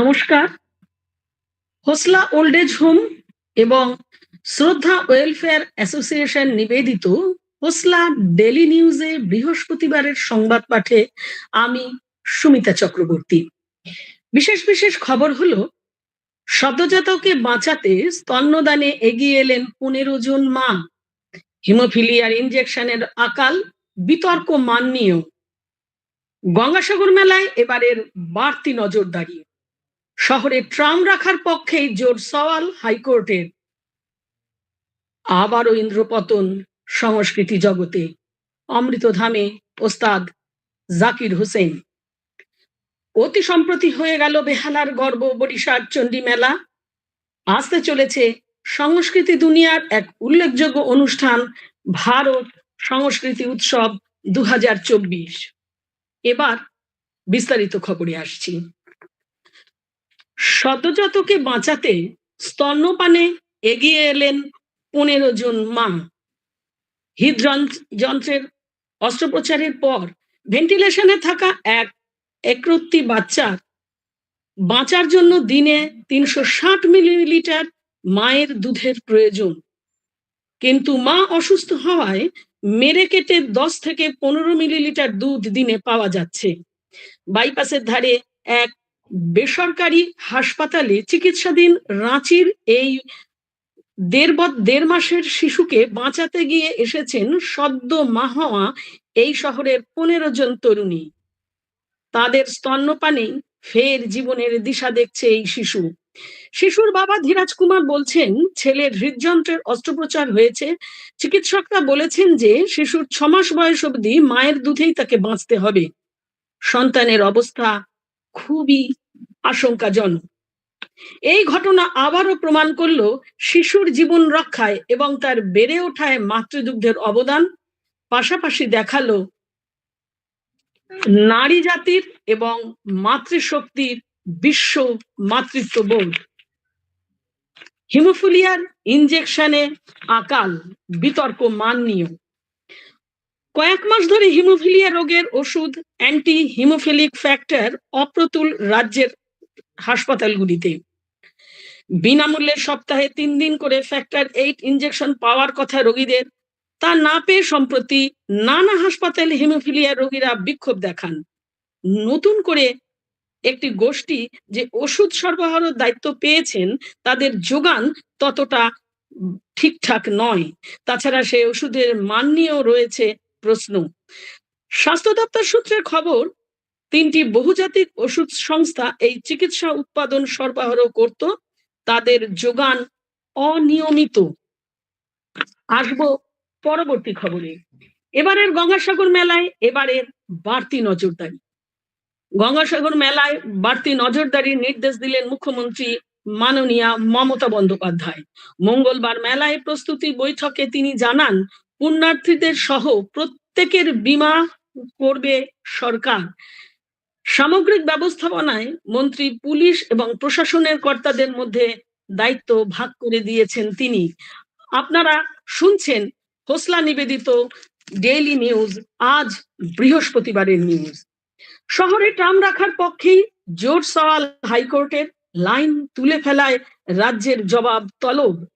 নমস্কার। Khosla old age home এবং শ্রদ্ধা ওয়েলফেয়ার অ্যাসোসিয়েশন নিবেদিত হোসলা ডেলি নিউজে বৃহস্পতিবারের সংবাদ পাঠে আমি সুমিতা চক্রবর্তী। বিশেষ বিশেষ খবর হলো, সদ্যজাতকে বাঁচাতে স্তন্যদানে এগিয়ে এলেন পনেরো জন মা। হিমোফিলিয়ার ইনজেকশনের আকাল বিতর্ক মান নিয়েও গঙ্গাসাগর মেলায় এবারের বাড়তি নজরদারি। শহরে ট্রাম রাখার পক্ষেই জোর সওয়াল হাইকোর্টের। আবারও ইন্দ্রপতন সংস্কৃতি জগতে। অমৃতধামে ওস্তাদ জাকির হোসেন। অতি সম্প্রতি হয়ে গেল বেহালার গর্ব বরিশার চণ্ডী মেলা। আসতে চলেছে সংস্কৃতি দুনিয়ার এক উল্লেখযোগ্য অনুষ্ঠান, ভারত সংস্কৃতি উৎসব দু হাজার চব্বিশ। এবার বিস্তারিত খবরে আসছি। সদ্যজাতকে বাঁচাতে স্তন্যপানে এগিয়ে এলেন পনেরো জন মা। হৃদযন্ত্রের অস্ত্রোপচারের পর ভেন্টিলেশনে থাকা এক একরত্তি বাচ্চার বাঁচার জন্য দিনে তিনশো ষাট মিলিলিটার মায়ের দুধের প্রয়োজন। কিন্তু মা অসুস্থ হওয়ায় মেরে কেটে দশ থেকে পনেরো মিলিলিটার দুধ দিনে পাওয়া যাচ্ছে। বাইপাসের ধারে এক বেসরকারি হাসপাতালে চিকিৎসাধীন রাঁচির এই দেড় দেড় মাসের শিশুকে বাঁচাতে গিয়ে এসেছেন সদ্য মা হওয়া এই শহরের পনেরো জন তরুণী। তাদের স্তন্যপানে ফের জীবনের দিশা দেখছে এই শিশু। শিশুর বাবা ধীরাজ কুমার বলছেন, ছেলের হৃদযন্ত্রের অস্ত্রোপচার হয়েছে। চিকিৎসকরা বলেছেন যে শিশুর ছমাস বয়স অবধি মায়ের দুধেই তাকে বাঁচতে হবে। সন্তানের অবস্থা খুবই আশঙ্কাজনক। এই ঘটনা আবারও প্রমাণ করল শিশুর জীবন রক্ষায় এবং তার বেড়ে ওঠায় মাতৃদুগ্ধের অবদান, পাশাপাশি দেখাল নারী জাতির এবং মাতৃশক্তির বিশ্ব মাতৃত্ব বোধ। হিমোফিলিয়ার ইনজেকশনে আকাল, বিতর্ক মান নিয়ে কয়েক মাস ধরে হিমোফিলিয়া রোগের ওষুধ অ্যান্টি হিমোফিলিক ফ্যাক্টর অপ্রতুল রাজ্যের হাসপাতালগুলিতে। বিনামূল্যে সপ্তাহে তিন দিন করে ফ্যাক্টর এইট ইঞ্জেকশন পাওয়ার কথা রোগীদের। তা না পেয়ে সম্প্রতি নানা হাসপাতালে হিমোফিলিয়া রোগীরা বিক্ষোভ দেখান। নতুন করে একটি গোষ্ঠী যে ওষুধ সরবরাহের দায়িত্ব পেয়েছেন, তাদের যোগান ততটা ঠিকঠাক নয়। তাছাড়া সে ওষুধের মান নিয়েও রয়েছে প্রশ্ন। স্বাস্থ্য দপ্তর সূত্রের খবর, তিনটি বহুজাতিক ওষুধ সংস্থা এই চিকিৎসা উৎপাদন সরবরাহ করত। তাদের যোগান অনিয়মিত। আসব পরবর্তী খবরে। এবারের গঙ্গাসাগর মেলায় এবারের বাড়তি নজরদারি। গঙ্গাসাগর মেলায় বাড়তি নজরদারির নির্দেশ দিলেন মুখ্যমন্ত্রী মাননীয়া মমতা বন্দ্যোপাধ্যায়। মঙ্গলবার মেলায় প্রস্তুতি বৈঠকে তিনি জানান পুণ্যার্থীদের সহ প্রত্যেকের বিমা করবে সরকার। সামগ্রিক ব্যবস্থাপনায় মন্ত্রী, পুলিশ এবং প্রশাসনের কর্তাদের মধ্যে দায়িত্ব ভাগ করে দিয়েছেন তিনি। আপনারা শুনছেন হোসলা নিবেদিত ডেইলি নিউজ, আজ বৃহস্পতিবারের নিউজ। শহরে ট্রাম রাখার পক্ষেই জোর সওয়াল হাইকোর্টের, লাইন তুলে ফেলায় রাজ্যের জবাব তলব।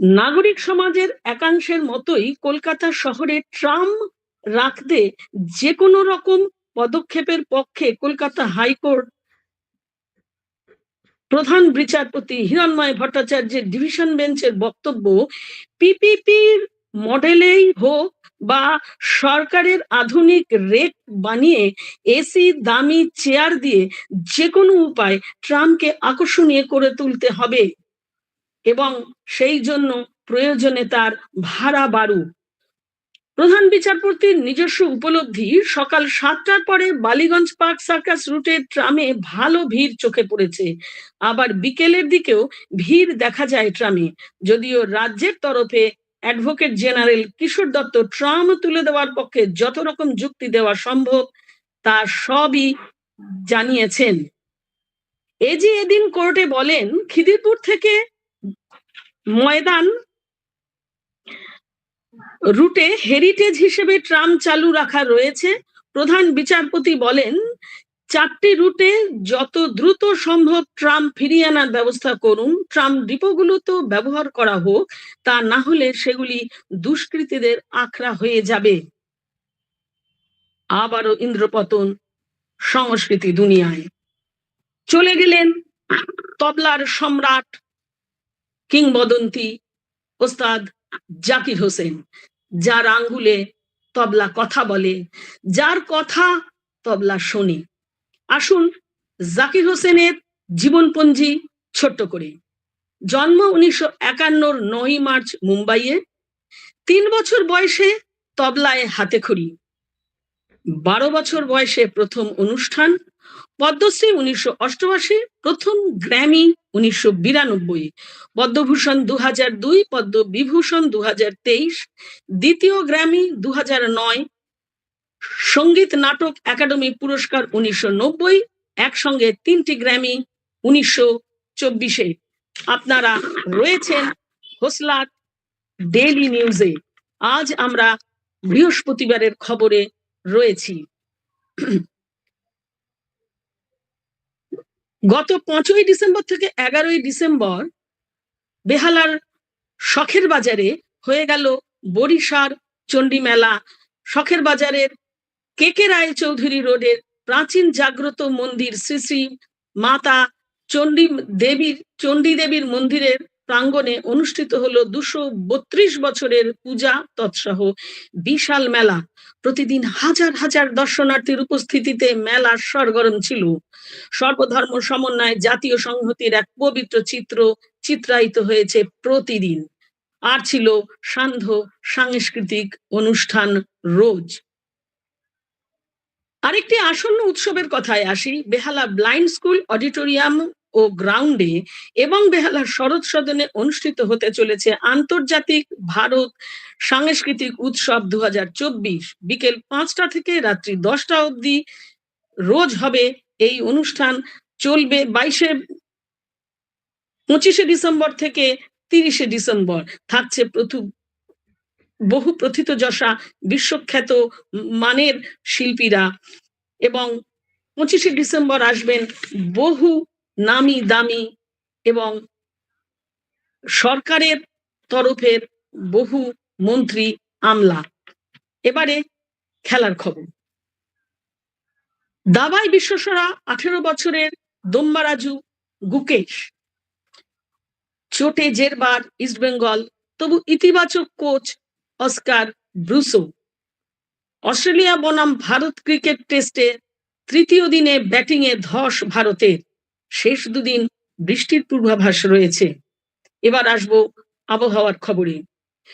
নাগরিক সমাজের একাংশের মতোই কলকাতা শহরে ট্রাম রাখতে যে কোনো রকম পদক্ষেপের পক্ষে কলকাতা হাইকোর্ট প্রধান বিচারপতি হিরণময় ভট্টাচার্যের ডিভিশন বেঞ্চের বক্তব্য পিপিপির মডেলেই হোক বা সরকারের আধুনিক রেক বানিয়ে এসি দামি চেয়ার দিয়ে যে কোনো উপায় ট্রাম্পকে আকর্ষণীয় করে তুলতে হবে। এবং সেই জন্য প্রয়োজনে তার ভাড়া বাড়ুক প্রধান বিচারপতির নিজস্ব উপলব্ধি সকাল সাতটার পরে বালিগঞ্জ পার্ক সার্কাস রুটের ট্রামে ভালো ভিড় চোখে পড়েছে। আবার বিকেলের দিকেও ভিড় দেখা যায় ট্রামে। যদিও রাজ্যের তরফে advocate general Kishore Dutta tram তুলে দেওয়ার পক্ষে যত রকম যুক্তি দেওয়া সম্ভব, তা সবই জানিয়েছেন। এজি এদিন কোর্টে বলেন, খিদিরপুর থেকে ময়দান রুটে হেরিটেজ হিসেবে ট্রাম চালু রাখা রয়েছে। প্রধান বিচারপতি বলেন, চারটি রুটে যত দ্রুত সম্ভব ট্রাম ফিরিয়ে আনার ব্যবস্থা করুন। ট্রাম ডিপোগুলো তো ব্যবহার করা হোক, তা না হলে সেগুলি দুষ্কৃতীদের আখড়া হয়ে যাবে। আবারও ইন্দ্রপতন, সংস্কৃতি দুনিয়ায়। চলে গেলেন তবলার সম্রাট কিংবদন্তি ওস্তাদ জাকির হোসেন, যার আঙ্গুলে তবলা কথা বলে, যার কথা তবলা শোনে। আসুন জাকির হোসেনের জীবনপঞ্জি ছোট্ট করে। জন্ম উনিশশো একান্নর নয় মার্চ মুম্বাইয়ে। তিন বছর বয়সে তবলায় হাতে খড়ি। বারো বছর বয়সে প্রথম অনুষ্ঠান। পদ্মশ্রী উনিশশো অষ্টআশি, প্রথম গ্র্যামি উনিশশো বিরানব্বই, পদ্মভূষণ দু হাজার দুই, পদ্মবিভূষণ দু হাজার তেইশ, দ্বিতীয় গ্র্যামি দু হাজার নয়, সংগীত নাটক একাডেমি পুরস্কার উনিশশো নব্বই, একসঙ্গে তিনটি গ্র্যামি উনিশশো চব্বিশে। আপনারা রয়েছেন হোসলাট ডেইলি নিউজে আজ আমরা বৃহস্পতিবারের খবরে রয়েছি। গত পাঁচই ডিসেম্বর থেকে এগারোই ডিসেম্বর বেহালার শখের বাজারে হয়ে গেল বরিশার চণ্ডী মেলা। শখের বাজারের কে কে রায় চৌধুরী রোডের প্রাচীন জাগ্রত মন্দির শ্রী শ্রী মাতা চণ্ডী দেবীর চণ্ডী দেবীর মন্দিরের প্রাঙ্গণে অনুষ্ঠিত হলো দুশো বত্রিশ বছরের পূজা তৎসহ বিশাল মেলা। প্রতিদিন হাজার হাজার দর্শনার্থীর উপস্থিতিতে মেলা সরগরম ছিল। সর্বধর্ম সমন্বয় জাতীয় সংহতির এক পবিত্র চিত্র চিত্রায়িত হয়েছে প্রতিদিন। আর ছিল সান্ধ্য সাংস্কৃতিক অনুষ্ঠান রোজ। আরেকটি আসন্ন উৎসবের কথায় আসি, বেহালা ব্লাইন্ড স্কুল অডিটোরিয়াম ও গ্রাউন্ডে এবং বেহালার শরৎ সদনে অনুষ্ঠিত হতে চলেছে আন্তর্জাতিক ভারত সাংস্কৃতিক উৎসব দু হাজার চব্বিশ। বিকেল পাঁচটা থেকে রাত্রি দশটা অবধি রোজ হবে এই অনুষ্ঠান চলবে বাইশে পঁচিশে ডিসেম্বর থেকে তিরিশে ডিসেম্বর। থাকছে বহু প্রথিতযশা বিশ্বখ্যাত মানের শিল্পীরা এবং পঁচিশে ডিসেম্বর আসবেন বহু নামি দামি এবং সরকারের তরফের বহু মন্ত্রী আমলা। এবারে খেলার খবর। দাবাই বিশ্বসরা আঠেরো বছরের দম্বারাজু গুকেশ। চোটে জেরবার ইস্টবেঙ্গল তবু ইতিবাচক কোচ অস্কার ব্রুসো। অস্ট্রেলিয়া বনাম ভারত ক্রিকেট টেস্টে তৃতীয় দিনে ব্যাটিংয়ে ধস ভারতের। শেষ দুদিন বৃষ্টির পূর্বাভাস রয়েছে। এবার আসব আবহাওয়ার খবরে।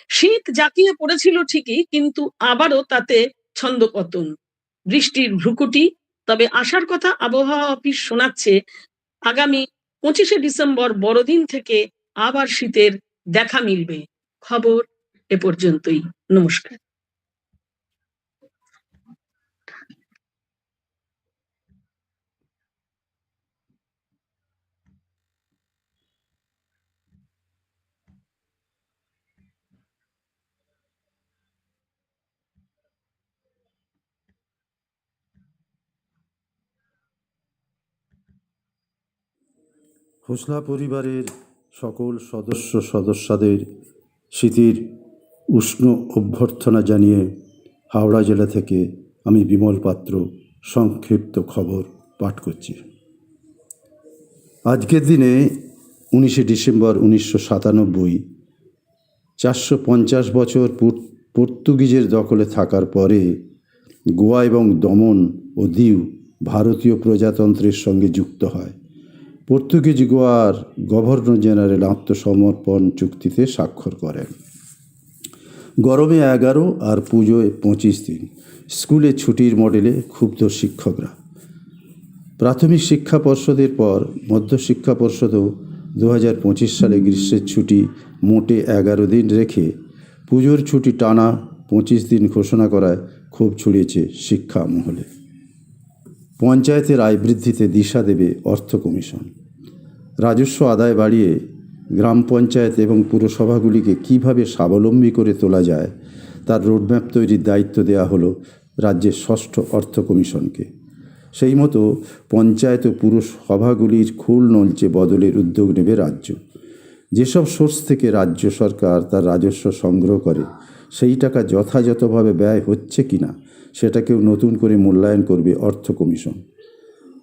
শীত জাকিয়ে পড়েছিল ঠিকই, কিন্তু আবারও তাতে ছন্দপতন। বৃষ্টির ভ্রুকুটি তবে আসার কথা আবহাওয়া অফিস শোনাচ্ছে, আগামী পঁচিশে ডিসেম্বর বড়দিন থেকে আবার শীতের দেখা মিলবে। খবর এ পর্যন্তই। নমস্কার। হোসলা পরিবারের সকল সদস্য সদস্যদের শীতের উষ্ণ অভ্যর্থনা জানিয়ে হাওড়া জেলা থেকে আমি বিমল পাত্র সংক্ষিপ্ত খবর পাঠ করছি। আজকের দিনে উনিশে ডিসেম্বর উনিশশো সাতানব্বই চারশো পঞ্চাশ বছর পর্তুগিজের দখলে থাকার পরে গোয়া এবং দমন ও দিউ ভারতীয় প্রজাতন্ত্রের সঙ্গে যুক্ত হয়। পর্তুগিজ গোয়ার গভর্নর জেনারেল আত্মসমর্পণ চুক্তিতে স্বাক্ষর করেন। গরমে এগারো আর পুজোয় পঁচিশ দিন। স্কুলে ছুটির মডেলে ক্ষুব্ধ শিক্ষকরা। প্রাথমিক শিক্ষা পর্ষদের পর মধ্যশিক্ষা পর্ষদও দু হাজার পঁচিশ সালে গ্রীষ্মের ছুটি মোটে এগারো দিন রেখে পুজোর ছুটি টানা পঁচিশ দিন ঘোষণা করায় ক্ষোভ ছড়িয়েছে শিক্ষা মহলে। পঞ্চায়েতের আয় বৃদ্ধিতে দিশা দেবে অর্থ কমিশন। রাজস্ব আদায় বাড়িয়ে গ্রাম পঞ্চায়েত এবং পুরসভাগুলিকে কীভাবে স্বাবলম্বী করে তোলা যায়, তার রোডম্যাপ তৈরির দায়িত্ব দেওয়া হলো রাজ্যের ষষ্ঠ অর্থ কমিশনকে। সেই মতো পঞ্চায়েত ও পুরসভাগুলির খোল নলচে বদলের উদ্যোগ নেবে রাজ্য। যেসব সোর্স থেকে রাজ্য সরকার তার রাজস্ব সংগ্রহ করে, সেই টাকা যথাযথভাবে ব্যয় হচ্ছে কিনা, সেটাকেও নতুন করে মূল্যায়ন করবে অর্থ কমিশন।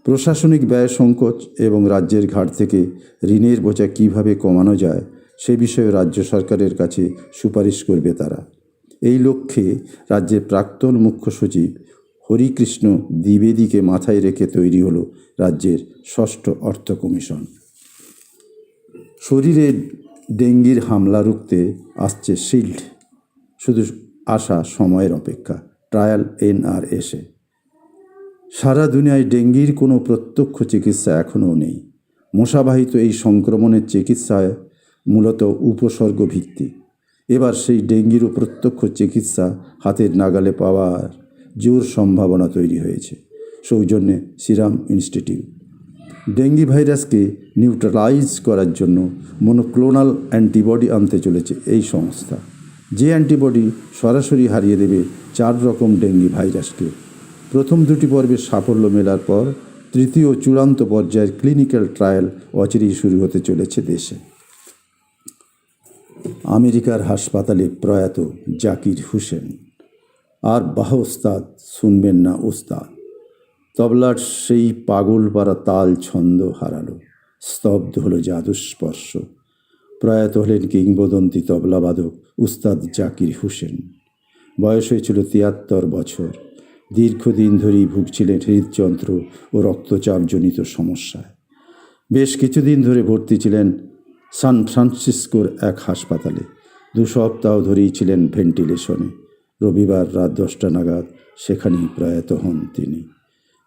প্রশাসনিক ব্যয় সংকোচ এবং রাজ্যের ঘাট থেকে ঋণের বোঝা কীভাবে কমানো যায়, সে বিষয়ে রাজ্য সরকারের কাছে সুপারিশ করবে তারা। এই লক্ষ্যে রাজ্যের প্রাক্তন মুখ্য সচিব হরিকৃষ্ণ দ্বিবেদীকে মাথায় রেখে তৈরি হল রাজ্যের ষষ্ঠ অর্থ কমিশন। শরীরে ডেঙ্গির হামলা রুখতে আসছে শিল্ড। শুধু আসা সময়ের অপেক্ষা। ট্রায়াল এনআরএসে। সারা দুনিয়ায় ডেঙ্গির কোনো প্রত্যক্ষ চিকিৎসা এখনও নেই। মশাবাহিত এই সংক্রমণের চিকিৎসায় মূলত উপসর্গ ভিত্তিক এবার সেই ডেঙ্গিরও প্রত্যক্ষ চিকিৎসা হাতের নাগালে পাওয়ার জোর সম্ভাবনা তৈরি হয়েছে। সৌজন্যে সিরাম ইনস্টিটিউট। ডেঙ্গি ভাইরাসকে নিউট্রালাইজ করার জন্য মনোক্লোনাল অ্যান্টিবডি আনতে চলেছে এই সংস্থা। যে অ্যান্টিবডি সরাসরি হারিয়ে দেবে চার রকম ডেঙ্গি ভাইরাসকে। প্রথম দুটি পর্বের সাফল্য মেলার পর তৃতীয় চূড়ান্ত পর্যায়ের ক্লিনিক্যাল ট্রায়াল অচিরেই শুরু হতে চলেছে দেশে। আমেরিকার হাসপাতালে প্রয়াত জাকির হুসেন। আর বাহ, ওস্তাদ, শুনবেন না, ওস্তাদ। তবলার সেই পাগল পাড়া তাল ছন্দ হারালো, স্তব্ধ হলো জাদুস্পর্শ প্রয়াত হলেন কিংবদন্তি তবলাবাদক উস্তাদ জাকির হুসেন। বয়স হয়েছিল তিয়াত্তর বছর। দীর্ঘদিন ধরেই ভুগছিলেন হৃদযন্ত্র ও রক্তচাপজনিত সমস্যায়। বেশ কিছুদিন ধরে ভর্তি ছিলেন সান ফ্রান্সিসকোর এক হাসপাতালে। দু সপ্তাহ ধরেই ছিলেন ভেন্টিলেশনে। রবিবার রাত দশটা নাগাদ সেখানেই প্রয়াত হন তিনি।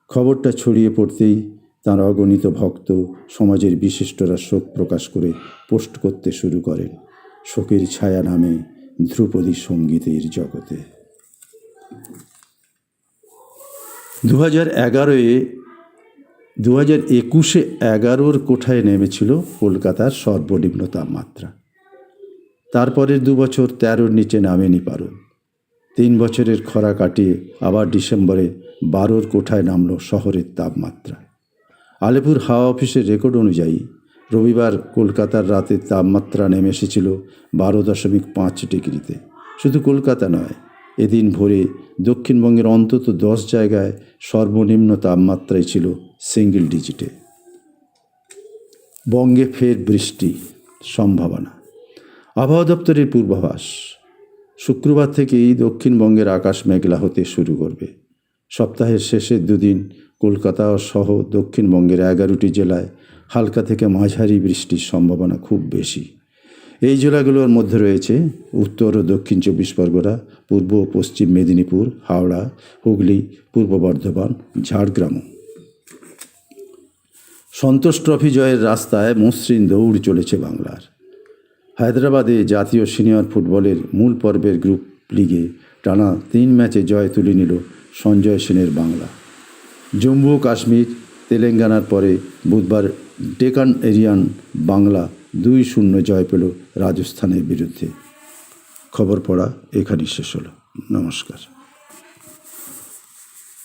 খবরটা ছড়িয়ে পড়তেই তাঁর অগণিত ভক্ত সমাজের বিশিষ্টরা শোক প্রকাশ করে পোস্ট করতে শুরু করেন শোকের ছায়া নামে ধ্রুপদী সঙ্গীতের জগতে। দু হাজার এগারোয় দু হাজার একুশে এগারোর কোঠায় নেমেছিল কলকাতার সর্বনিম্ন তাপমাত্রা। তারপরের দু বছর তেরোর নিচে নামেনি পারো তিন বছরের খরা কাটিয়ে আবার ডিসেম্বরে বারোর কোঠায় নামল শহরের তাপমাত্রা। আলিপুর হাওয়া অফিসের রেকর্ড অনুযায়ী, রবিবার কলকাতার রাতের তাপমাত্রা নেমে এসেছিল বারো দশমিক পাঁচ ডিগ্রিতে। শুধু কলকাতা নয় এদিন ভোরে দক্ষিণবঙ্গের অন্তত দশ জায়গায় সর্বনিম্ন তাপমাত্রাই ছিল সিঙ্গেল ডিজিটে। বঙ্গে ফের বৃষ্টি, সম্ভাবনা। আবহাওয়া দপ্তরের পূর্বাভাস, শুক্রবার থেকেই দক্ষিণবঙ্গের আকাশ মেঘলা হতে শুরু করবে। সপ্তাহের শেষের দুদিন কলকাতা সহ দক্ষিণবঙ্গের এগারোটি জেলায় হালকা থেকে মাঝারি বৃষ্টির সম্ভাবনা খুব বেশি। এই জেলাগুলোর মধ্যে রয়েছে উত্তর ও দক্ষিণ চব্বিশ পরগনা, পূর্ব ও পশ্চিম মেদিনীপুর, হাওড়া, হুগলি, পূর্ব বর্ধমান ঝাড়গ্রাম সন্তোষ ট্রফি জয়ের রাস্তায় মসৃণ দৌড় চলেছে বাংলার। হায়দ্রাবাদে জাতীয় সিনিয়র ফুটবলের মূল পর্বের গ্রুপ লিগে টানা তিন ম্যাচে জয় তুলে নিল সঞ্জয় সেনের বাংলা। জম্মু ও কাশ্মীর, তেলেঙ্গানার পরে বুধবার ডেকান এরিয়ান বাংলা দুই শূন্য জয় পেল রাজস্থানের বিরুদ্ধে। খবর পড়া এখানেই শেষ হলো। নমস্কার।